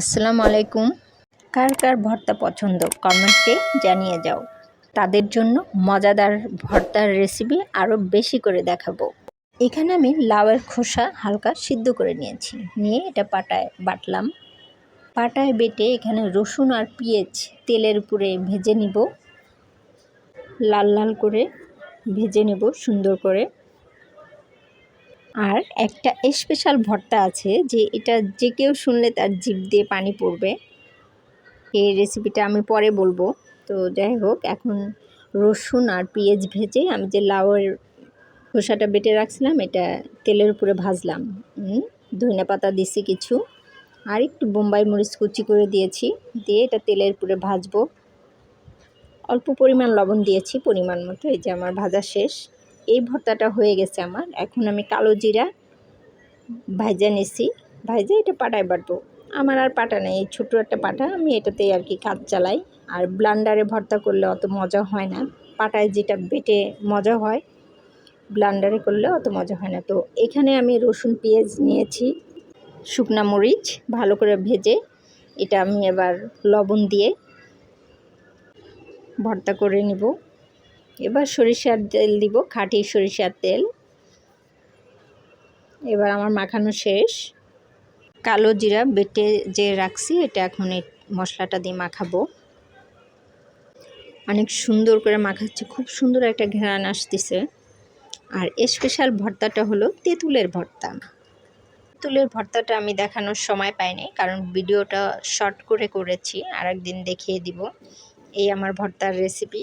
আসসালামু আলাইকুম। কার কার ভর্তা পছন্দ? কমেন্টে জানিয়ে যাও। তাদের জন্য মজাদার ভর্তার রেসিপি আরও বেশি করে দেখাবো। এখানে আমি লাউয়ের খোসা হালকা সিদ্ধ করে নিয়েছি। নিয়ে এটা পাটায় বাটলাম। পাটায় বেটে এখানে রসুন আর পেঁয়াজ তেলের উপরে ভেজে নিব। লাল লাল করে ভেজে নেব সুন্দর করে। আর একটা স্পেশাল ভর্তা আছে যে এটা যে কেউ শুনলে তার জিভ দিয়ে পানি পড়বে। এই রেসিপিটা আমি পরে বলব। তো যাই হোক, এখন রসুন আর পেঁয়াজ ভেজে আমি যে লাউয়ের খোসাটা বেটে রাখছিলাম, এটা তেলের উপরে ভাজলাম। ধনে পাতা দিছি কিছু। আর একটু বোম্বাই মরিচ কুচি করে দিয়েছি। দিয়ে এটা তেলের উপরে ভাজবো। অল্প পরিমাণ লবণ দিয়েছি, পরিমাণ মতো, এই যে আমার ভাজা শেষ। এই ভর্তাটা হয়ে গেছে আমার। এখন আমি কালো জিরা ভাজা নিছি। ভাজা এটা পাটায় বাটবো। আমার আর পাটা নেই, এই ছোটো একটা পাটা। আমি এটাতেই আর কি কাজ চালাই। আর ব্লান্ডারে ভর্তা করলে অত মজা হয় না। পাটায় যেটা বেটে মজা হয়, ব্লান্ডারে করলে অত মজা হয় না। তো এখানে আমি রসুন, পেঁয়াজ নিয়েছি, শুকনা মরিচ ভালো করে ভেজে। এটা আমি এবার লবণ দিয়ে ভর্তা করে নিব। এবার সরিষার তেল দিব, খাঁটি সরিষার তেল। এবার আমার মাখানো শেষ। কালো জিরা বেটে যে রাখছি, এটা এখন এই মশলাটা দিয়ে মাখাবো। অনেক সুন্দর করে মাখাচ্ছে, খুব সুন্দর একটা ঘেরান আসতেছে। আর স্পেশাল ভর্তাটা হলো তেঁতুলের ভর্তা। তেঁতুলের ভর্তাটা আমি দেখানোর সময় পাইনি, কারণ ভিডিওটা শর্ট করে করেছি আর একদিন দেখিয়ে দিব। এই আমার ভর্তার রেসিপি